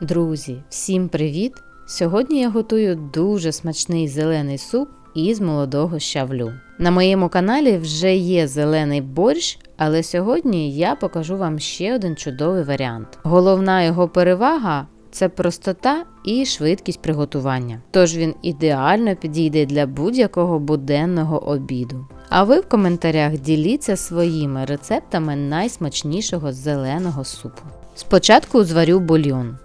Друзі, всім привіт! Сьогодні я готую дуже смачний зелений суп із молодого щавлю. На моєму каналі вже є зелений борщ, але сьогодні я покажу вам ще один чудовий варіант. Головна його перевага це простота і швидкість приготування. Тож він ідеально підійде для будь-якого буденного обіду. А ви в коментарях діліться своїми рецептами найсмачнішого зеленого супу. Спочатку зварю бульйон.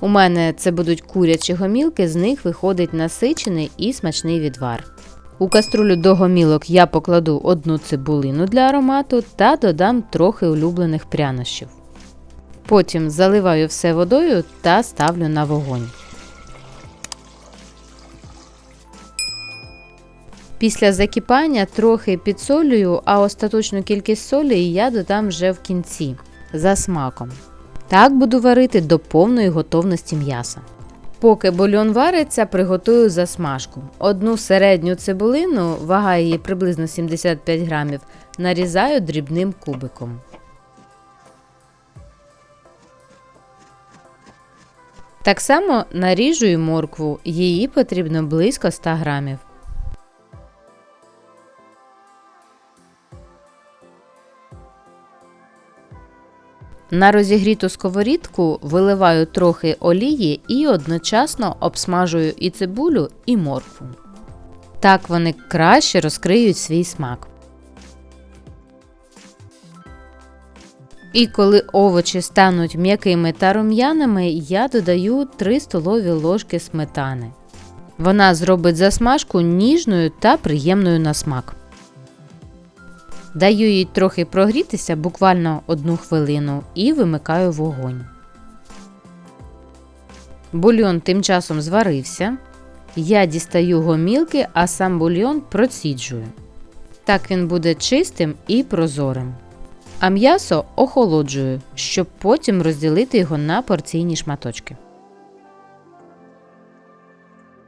У мене це будуть курячі гомілки, з них виходить насичений і смачний відвар. У каструлю до гомілок я покладу одну цибулину для аромату та додам трохи улюблених прянощів. Потім заливаю все водою та ставлю на вогонь. Після закипання трохи підсолюю, а остаточну кількість солі я додам вже в кінці за смаком. Так буду варити до повної готовності м'яса. Поки бульон вариться, приготую засмажку. Одну середню цибулину, вага її приблизно 75 грамів, нарізаю дрібним кубиком. Так само наріжу і моркву, її потрібно близько 100 грамів. На розігріту сковорідку виливаю трохи олії і одночасно обсмажую і цибулю, і моркву. Так вони краще розкриють свій смак. І коли овочі стануть м'якими та рум'яними, я додаю 3 столові ложки сметани. Вона зробить засмажку ніжною та приємною на смак. Даю їй трохи прогрітися буквально одну хвилину і вимикаю вогонь. Бульйон тим часом зварився. Я дістаю гомілки, а сам бульйон проціджую. Так він буде чистим і прозорим. А м'ясо охолоджую, щоб потім розділити його на порційні шматочки.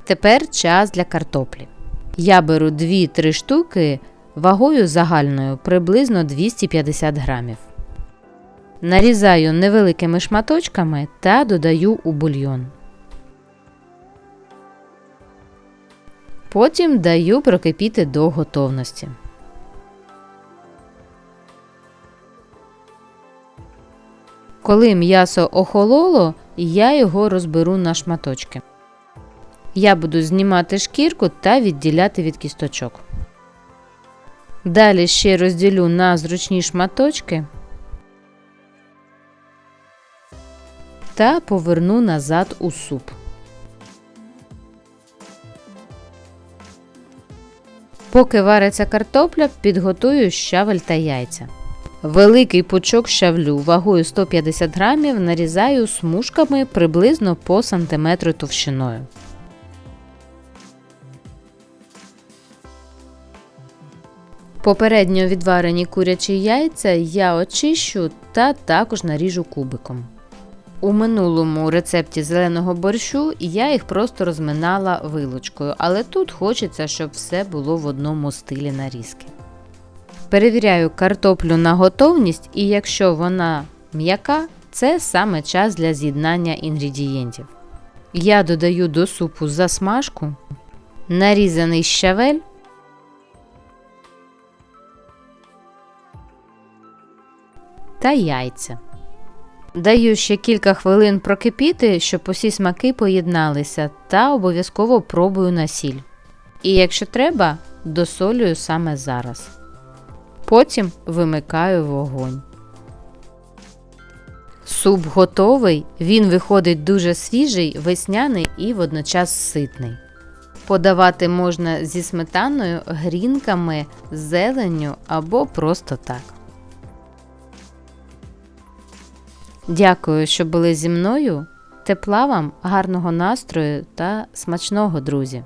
Тепер час для картоплі. Я беру 2-3 штуки вагою загальною приблизно 250 грамів. Нарізаю невеликими шматочками та додаю у бульйон. Потім даю прокипіти до готовності. Коли м'ясо охололо, я його розберу на шматочки. Я буду знімати шкірку та відділяти від кісточок. Далі ще розділю на зручні шматочки та поверну назад у суп. Поки вариться картопля, підготую щавель та яйця. Великий пучок щавлю вагою 150 грамів нарізаю смужками приблизно по сантиметру товщиною. Попередньо відварені курячі яйця я очищу та також наріжу кубиком. У минулому рецепті зеленого борщу я їх просто розминала вилочкою, але тут хочеться, щоб все було в одному стилі нарізки. Перевіряю картоплю на готовність, і якщо вона м'яка, це саме час для з'єднання інгредієнтів. Я додаю до супу засмажку, нарізаний щавель та яйця. Даю ще кілька хвилин прокипіти, щоб усі смаки поєдналися, та обов'язково пробую на сіль. І якщо треба, досолюю саме зараз. Потім вимикаю вогонь. Суп готовий, він виходить дуже свіжий, весняний і водночас ситний. Подавати можна зі сметаною, грінками, зеленню або просто так. Дякую, що були зі мною. Тепла вам, гарного настрою та смачного, друзі!